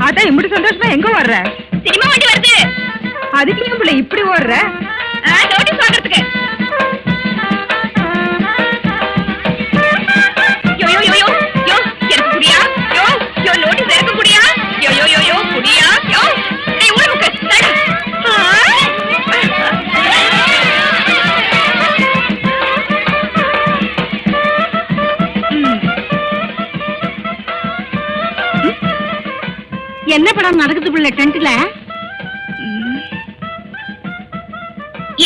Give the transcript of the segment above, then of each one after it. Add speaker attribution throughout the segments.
Speaker 1: அதான் இப்படி சந்தோஷமா எங்க ஓடுற?
Speaker 2: சினிமா வண்டி வருது.
Speaker 1: அதுக்கு ஏன் பிள்ளை இப்படி ஓடுற?
Speaker 2: நோட்டீஸ் வாங்குறதுக்கு யோ யோ யோ யோ யோ எனக்கு புடியா யோ யோ நோட்டீஸ் எனக்கு புடியா யோ யோ யோ யோ புடியா
Speaker 1: படம் நடக்குது பிள்ளை டென்ட்ல.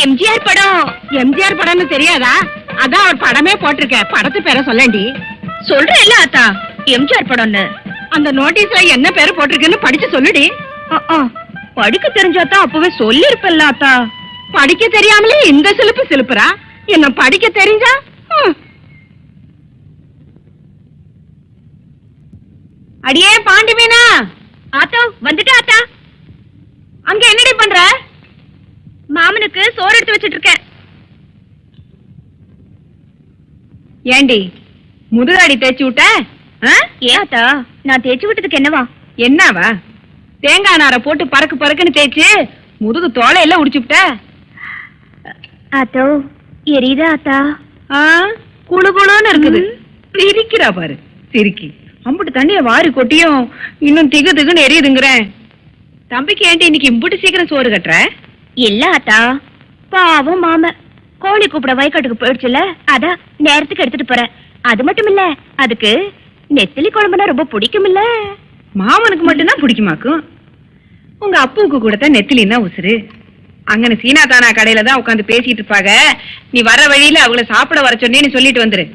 Speaker 2: எம்ஜிஆர் படம்.
Speaker 1: எம்ஜிஆர் படம்னு தெரியாதா? அதான் அவர் படமே போட்டிருக்க. படத்து பேரை சொல்லண்டி
Speaker 2: சொல்றேன்ல ஆத்தா எம்ஜிஆர் படம்னு.
Speaker 1: அந்த நோட்டீஸ்ல என்ன பேரு போட்டிருக்குன்னு படிச்சு சொல்லுடி.
Speaker 2: படிக்க தெரிஞ்சாதான் அப்பவே சொல்லிருப்பல்ல ஆத்தா.
Speaker 1: படிக்க தெரியாமலே இந்த சிலுப்பு சிலுப்புறா. என்ன படிக்க தெரிஞ்சா ஹம். அடியே பாண்டி மீனா
Speaker 2: ஆத்தா வந்துட்டு ஆத்தா
Speaker 1: அங்க என்னடி பண்ற
Speaker 2: எடுத்து வச்சிட்டு இருக்கேன்
Speaker 1: ஏண்டி முதுகாடி தேய்ச்சி விட்ட?
Speaker 2: ஆத்தா நான் தேய்ச்சி விட்டதுக்கு என்னவா?
Speaker 1: என்னவா? தேங்காய் நாரை போட்டு பறக்கு பறக்குன்னு தேய்ச்சு முதுகு தோலை எல்லாம் உடிச்சு விட்ட?
Speaker 2: ஆத்தோ எரியுதா ஆத்தா?
Speaker 1: ஆ, குளு குளுன்னு இருக்குது. சிரிக்கிறா பாரு சிரிக்கி. அம்புட்டு தண்ணிய வாரி கொட்டியும் இன்னும் திகு திகுன்னு எரியுதுங்கிறேன். தம்பிக்கு ஏன்டி இன்னைக்கு இம்புட்டு சீக்கிரம் சோறு கட்டுற?
Speaker 2: இல்ல ஆத்தா பாவம் மாம கோழி கூப்பிட வயக்காட்டுக்கு போயிடுச்சுல அதான் நேரத்துக்கு எடுத்துட்டு போறேன் அது மட்டும் இல்ல அதுக்கு நெத்திலி குழம்புனா ரொம்ப பிடிக்கும்ல.
Speaker 1: மாமனுக்கு மட்டும்தான் பிடிக்குமாக்கும். உங்க அப்புவுக்கு கூட தான் நெத்திலின்னா உசுரு அங்கன சீனா தானா கடையில தான் உட்காந்து பேசிட்டு இருப்பாங்க நீ வர வழியில அவங்கள சாப்பிட வர சொன்னேன்னு சொல்லிட்டு வந்துரு?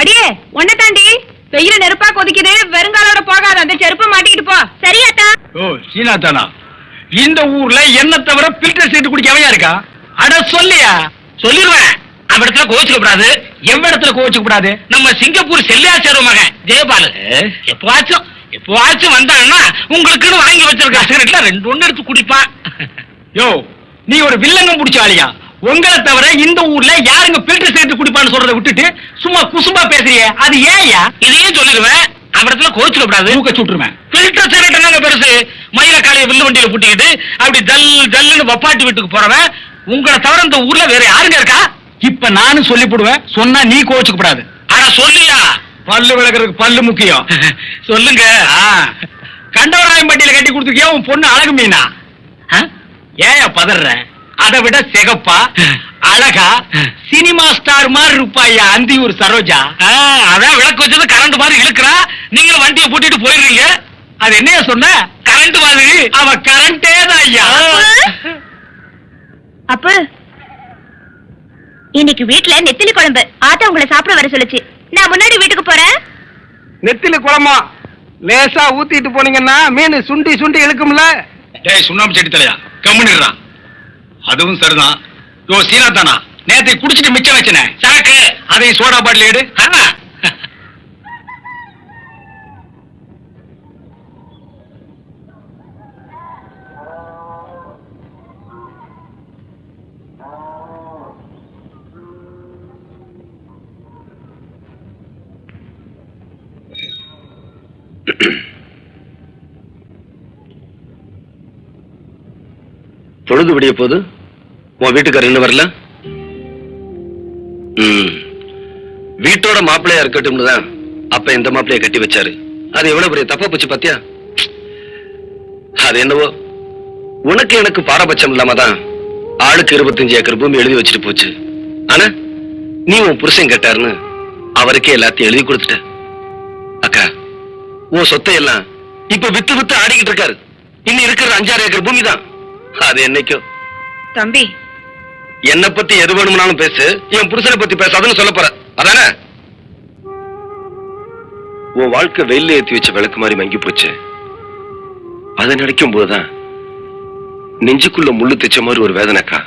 Speaker 1: அடியே ஒன்ன தாண்டி. வெயில நெருப்பா கொதிக்குது வெறுங்காலோட போகாத அந்த செருப்பை மாட்டிக்கிட்டு போ.
Speaker 2: சரி ஆத்தா
Speaker 3: ஓ சீனாத்தானா இந்த ஊர்ல என்ன தவிர பில்டர் சீட்டு குடிக்கவையா இருக்கா? அட சொல்லியா? சொல்லிடுவேன் அவ இடத்துல கோச்சுக்க கூடாது. எவ்வ இடத்துல கோச்சுக்க கூடாது? நம்ம சிங்கப்பூர் செல்லியாச்சார மகன் ஜெயபாலு. எப்பவாச்சும் எப்பவாச்சும் வந்தான்னா உங்களுக்குன்னு வாங்கி வச்சிருக்க சிகரெட்ல ரெண்டு ஒண்ணு எடுத்து குடிப்பான். யோ நீ ஒரு வில்லங்கம் பிடிச்ச ஆளியா? உங்களை தவிர இந்த ஊர்ல யாருங்க பில்டர் சேர்த்து குடிப்பான்னு சொல்றதை விட்டுட்டு சும்மா குசும்பா பேசுறியே? அது ஏன்யா? இதையும் சொல்லிடுவேன். அவரத்துல கோச்சுக்க கூடாது. ஊக்க சுட்டுருவேன். பில்டர் சிகரெட் என்னங்க பெருசு? மயில காலைய வில்லு வண்டியில புட்டிக்கிட்டு அப்படி ஜல் ஜல்லுன்னு வப்பாட்டி வீட்டுக்கு போறவன். உங்களை தவிர இந்த ஊர்ல வேற யாருங்க இருக்கா? இப்ப நானும் சொல்லி போடுவேன் சொன்னா நீ கோச்சுக்க கூடாது. ஆனா சொல்லியா. பல்லு விளக்குறதுக்கு பல்லு முக்கியம். சொல்லுங்க. கண்டவராயம் பட்டியல கட்டி கொடுத்துருக்கியா? உன் பொண்ணு அழகு மீனா? ஏயா பதற அதை விட சிகப்பா அழகா சினிமா ஸ்டார் மாதிரி இருப்பாயா அந்தியூர் சரோஜா? அதான் விளக்கு வச்சது கரண்ட் மாதிரி இழுக்கிறா. நீங்களும் வண்டியை பூட்டிட்டு போயிடுறீங்க. அது என்னையா சொன்ன? கரண்ட் மாதிரி. அவ கரண்டே தான் ஐயா.
Speaker 2: அப்ப இன்னைக்கு வீட்ல நெத்திலி குழம்பு. ஆத்தா உங்களை சாப்பிட வர சொல்லுச்சு. நான் முன்னாடி வீட்டுக்கு போறேன்.
Speaker 4: நெத்திலி குழம்பா? லேசா ஊத்திட்டு போனீங்கன்னா மீன் சுண்டி சுண்டி இழுக்கும்ல.
Speaker 3: டேய் சுண்ணாம்பு செடி தலையா? கம்முனிடுறான் அதுவும் சரிதான். யோ சீனா தானா நேத்தை குடிச்சிட்டு மிச்சம் வச்சனே சாக்கு அதை சோடா பாட்டில் எடு. ஆ.
Speaker 5: பொழுது விடிய போது உன் வீட்டுக்காரர் இன்னும் வரல? வீட்டோட மாப்பிள்ளையா இருக்கட்டும்னு தான் அப்ப இந்த மாப்பிள்ளைய கட்டி வச்சாரு. அது எவ்வளவு பெரிய தப்பா போச்சு பாத்தியா? அது என்னவோ? உனக்கு எனக்கு பாரபட்சம் இல்லாம தான் ஆளுக்கு இருபத்தஞ்சு ஏக்கர் பூமி எழுதி வச்சுட்டு போச்சு. ஆனா நீ உன் புருஷன் கேட்டாருன்னு அவருக்கே எல்லாத்தையும் எழுதி கொடுத்துட்ட. அக்கா உன் சொத்தை எல்லாம் இப்ப வித்து வித்து ஆடிக்கிட்டு இருக்காரு. இன்னும் இருக்கிற அஞ்சாறு ஏக்கர் பூமி தான். அது என்னைக்கோ?
Speaker 1: தம்பி
Speaker 5: என்ன பத்தி எது வேணும்னாலும் பேசு. என் புருஷனை பத்தி பேசாதுன்னு சொல்ல போற அதானே? உன் வாழ்க்கை வெயில்ல ஏத்தி வச்ச விளக்கு மாதிரி மங்கி போச்சு. அதை நினைக்கும் போதுதான் நெஞ்சுக்குள்ள முள்ளு தைச்ச மாதிரி ஒரு வேதனைக்கா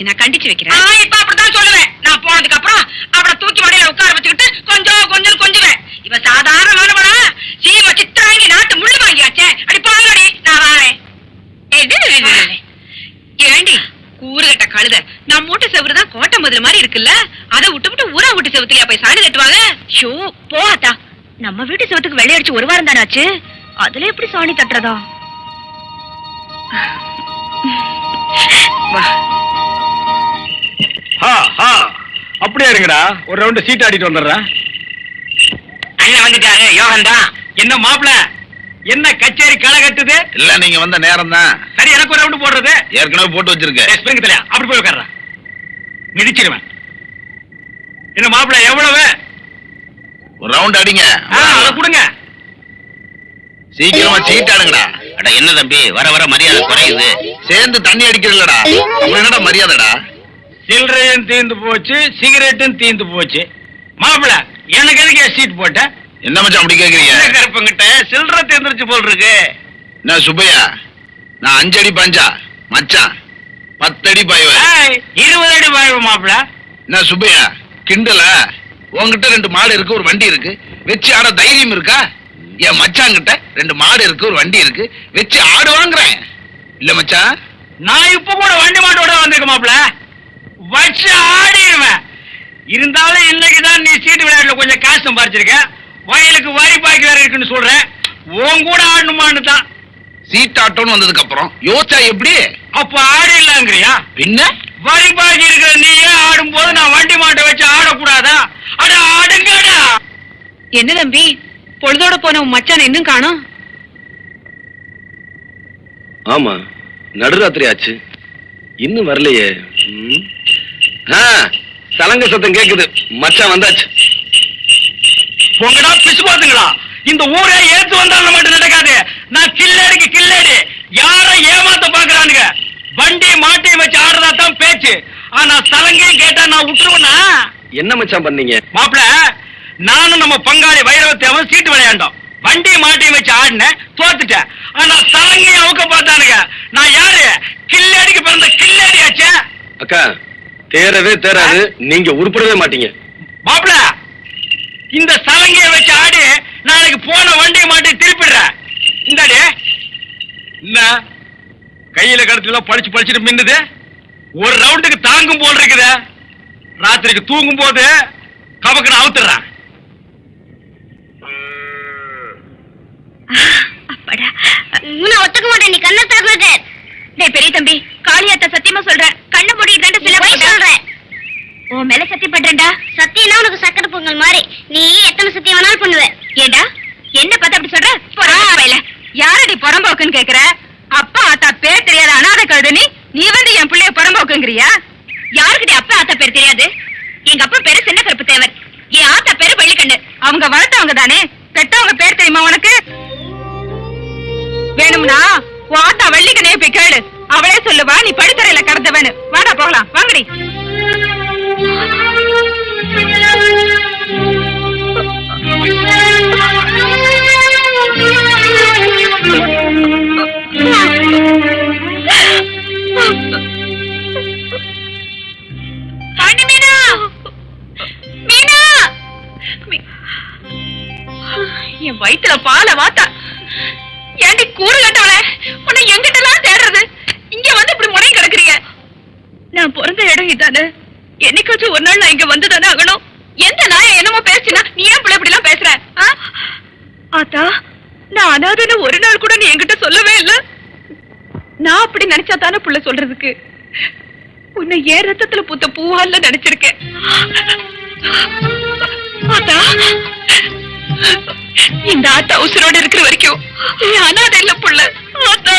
Speaker 1: தச்சி
Speaker 6: நான் கண்டிச்சு வைக்கிறேன்.
Speaker 1: இப்ப அப்படித்தான் சொல்லுவேன். நான் போனதுக்கு அப்புறம் அவளை தூக்கி மடியில உட்கார வச்சுக்கிட்டு கொஞ்சம் கொஞ்சம் கொஞ்சுவேன். இவ சாதாரணமானவளா? சீம சித்திராங்கி நாட்டு முள்ளு வாங்கியாச்சே. அடி பாங்கடி நான் வாரேன்.
Speaker 6: ஏண்டி கூறுகட்ட கழுத. நம்ம மூட்டை செவரு தான் கோட்டை மதுரை மாதிரி இருக்குல்ல? அதை விட்டு விட்டு ஊரா விட்டு செவத்துலயா போய் சாணி தட்டுவாங்க?
Speaker 1: ஷோ போகாதா. நம்ம வீட்டு செவத்துக்கு வெள்ளையடிச்சு ஒரு வாரம் தானே ஆச்சு அதுல எப்படி சாணி தட்டுறதா?
Speaker 6: வா.
Speaker 3: இருங்கடா ஒரு ரவுண்டு சீட் ஆடிட்டு வந்துடுறேன்
Speaker 7: அண்ணன் வந்துட்டாரு யோகன் தான்.
Speaker 3: என்ன மாப்பிள? என்ன கச்சேரி களை கட்டுது?
Speaker 8: இல்ல நீங்க வந்த நேரம் தான்
Speaker 3: சரி எனக்கு ஒரு ரவுண்டு போடுறது.
Speaker 8: ஏற்கனவே போட்டு வச்சிருக்கேன்.
Speaker 3: ஸ்பிரிங் தலையா அப்படி போய் உட்கார்றேன் மிதிச்சிருவேன். என்ன மாப்பிள எவ்வளவு?
Speaker 8: ஒரு ரவுண்ட் அடிங்க.
Speaker 3: அதை கொடுங்க.
Speaker 8: சீக்கிரமா சீட் ஆடுங்கடா.
Speaker 9: அட என்ன தம்பி? வர வர மரியாதை குறையுது.
Speaker 8: சேர்ந்து தண்ணி அப்புறம் என்னடா மரியாதைடா?
Speaker 3: சில்லறையும் தீந்து போச்சு சிகரெட்டும் தீந்து போச்சு. மாப்பிள எனக்கு எதுக்கு சீட் போட்ட?
Speaker 8: என்ன மச்சான் அப்படி கேக்குறீங்க?
Speaker 3: கருப்பங்கிட்ட? சில்லறை தீந்துருச்சு போல் இருக்கு
Speaker 8: என்ன சுப்பையா நான் அஞ்சு அடி பஞ்சா? மச்சான் பத்தடி பாய்வேன்
Speaker 3: ஏய், இருபது அடி வாய்வு மாப்பிள.
Speaker 8: என்ன சுப்பையா கிண்டல? உன்கிட்ட ரெண்டு மாடு இருக்கு ஒரு வண்டி இருக்கு. வச்சு ஆட தைரியம் இருக்கா? என் மச்சாங்கிட்ட ரெண்டு மாடு இருக்கு ஒரு வண்டி இருக்கு. வச்சு ஆடு வாங்குறேன். இல்ல மச்சான்.
Speaker 3: நான் இப்ப கூட வண்டி மாட்டோட வந்திருக்க மாப்பிள. வச்சு ஆடிடுவேன். இருந்தாலும் இன்னைக்கு தான் நீ சீட்டு விளையாட்டுல கொஞ்சம் காசு சம்பாரிச்சிருக்க. வயலுக்கு வரி பாக்கி வேற இருக்குன்னு சொல்றேன் உன் கூட ஆடணுமான்னு தான்.
Speaker 8: சீட் ஆட்டோன்னு வந்ததுக்கு அப்புறம் யோசிச்சா எப்படி?
Speaker 3: அப்ப ஆடிடலாங்கிறியா?
Speaker 8: பின்ன?
Speaker 3: வரி பாக்கி இருக்கிற நீயே ஆடும் போது நான் வண்டி மாட்டை வச்சு ஆடக்கூடாதா? அட ஆடுங்கடா.
Speaker 6: என்ன தம்பி? பொழுதோட போன உன் மச்சான் இன்னும் காணோம்?
Speaker 8: ஆமா நடுராத்திரி ஆச்சு. இன்னும் வரலையே. சலங்க சத்தம் கேக்குது. மச்சான் வந்தாச்சு.
Speaker 3: உங்கடா பிசு பாத்துங்களா இந்த ஊரே ஏத்து வந்தாலும் மட்டும் நடக்காது. நான் கில்லடிக்கு கில்லடி. யார ஏமாத்த பாக்குறானுங்க வண்டி மாட்டி வச்சு ஆடுறதா தான் பேச்சு. ஆனா சலங்கையும் கேட்டா நான் விட்டுருவேனா?
Speaker 8: என்ன மச்சான் பண்ணீங்க?
Speaker 3: மாப்பிள நானும் நம்ம பங்காளி வைரவத்தேவன் சீட்டு விளையாண்டோம். வண்டி மாட்டி வச்சு ஆடினேன் தோத்துட்டேன். ஆனா சலங்கையும் அவுக்க பார்த்தானுங்க. நான் யாரு? கில்லடிக்கு பிறந்த கில்லடியாச்சே.
Speaker 8: அக்கா தேரவே தேராது நீங்க உருப்படவே மாட்டீங்க.
Speaker 3: மாப்பிள இந்த சலங்கைய வச்சு ஆடி நாளைக்கு போன வண்டியை மாட்டி திருப்பிடுறேன் இந்தாடி. என்ன? கையில கடத்துல படிச்சு படிச்சுட்டு மின்னுது? ஒரு ரவுண்டுக்கு தாங்கும் போல் இருக்குது. ராத்திரிக்கு தூங்கும் போது கபக்குன்னு அவுத்துறான்
Speaker 1: ஒத்துக்க மாட்டேன். நீ கண்ணை திறந்து டேய் பெரிய தம்பி காளியாத்த சத்தியமா சொல்றேன் கண்ணை மூடிட்டு சில போய் சொல்றேன் உன் மேல சத்தியம் பண்றேன்டா
Speaker 10: சத்தியம்னா உனக்கு சக்கரை பொங்கல் மாதிரி. நீ எத்தனை சத்தியம் வேணாலும் பண்ணுவ.
Speaker 1: ஏண்டா? என்ன பார்த்து அப்படி சொல்ற? பரவாயில்ல யாரடி புறம்போக்குன்னு கேக்குற? அப்பா ஆத்தா பேர் தெரியாத அனாதை கழுது நீ வந்து என் பிள்ளைய புறம்போக்குங்கிறியா? யாருக்கிட்ட அப்பா ஆத்தா பேர் தெரியாது? எங்க அப்பா பேரு சின்ன கருப்பு தேவர். என் ஆத்தா பேரு வெள்ளிக்கண்ணு அவங்க வளர்த்தவங்க தானே? பெத்தவங்க பேர் தெரியுமா உனக்கு? வேணும்னா உன் ஆத்தா வெள்ளிக்கண்ணைய போய் கேளு. அவளே சொல்லுவா நீ படித்தரையில கடந்தவனு வாடா போகலாம். வாங்கடி. பால வாத்தா. ஏண்டி கூறு கட்டவள? உன்னை எங்கிட்டலாம் தேடுறது? இங்க வந்து இப்படி முறை கிடக்குறீங்க. நான் பிறந்த இடம் இதானே? என்னைக்காச்சும் ஒரு நாள் நான் இங்க வந்துதானே ஆகணும்? எந்த நாய என்னமோ பேசுனா நீ ஏன் பிள்ளை இப்படி எல்லாம் பேசுற ஆத்தா நான் அனாதன ஒரு நாள் கூட நீ என்கிட்ட சொல்லவே இல்ல. நான் அப்படி நினைச்சா தானே புள்ள சொல்றதுக்கு. உன்னை ஏன் ரத்தத்துல பூத்த பூவால நினைச்சிருக்கேன். ஆத்தா இந்த ஆத்தா உசுரோட இருக்கிற வரைக்கும் நீ அனாதை இல்ல புள்ள. ஆத்தா.